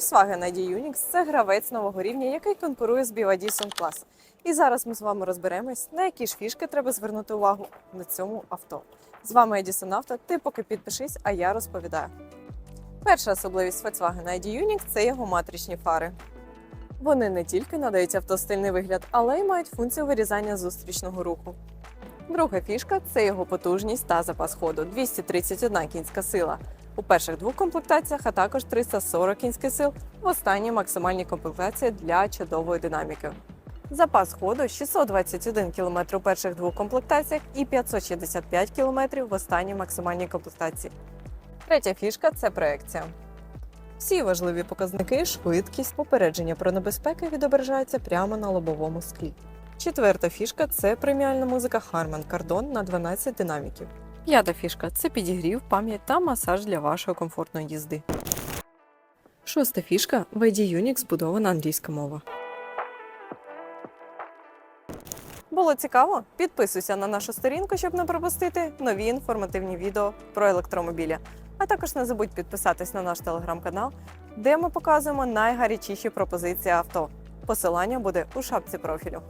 Volkswagen ID Unix – це гравець нового рівня, який конкурує з BYD Sun Plus. І зараз ми з вами розберемось, на які ж фішки треба звернути увагу на цьому авто. З вами Edison Auto, ти поки підпишись, а я розповідаю. Перша особливість Volkswagen ID Unix – це його матричні фари. Вони не тільки надають авто стильний вигляд, але й мають функцію вирізання зустрічного руху. Друга фішка це його потужність та запас ходу 231 кінська сила. У перших двох комплектаціях, а також 340 кінських сил в останній максимальній комплектації для чудової динаміки. Запас ходу 621 км у перших двох комплектаціях і 565 км в останній максимальній комплектації. Третя фішка це проекція. Всі важливі показники, швидкість, попередження про небезпеки відображаються прямо на лобовому склі. Четверта фішка це преміальна музика Harman Kardon на 12 динаміків. П'ята фішка це підігрів, пам'ять та масаж для вашої комфортної їзди. Шоста фішка в ID Unix збудована англійська мова. Було цікаво? Підписуйся на нашу сторінку, щоб не пропустити нові інформативні відео про електромобілі. А також не забудь підписатись на наш телеграм-канал, де ми показуємо найгарячіші пропозиції авто. Посилання буде у шапці профілю.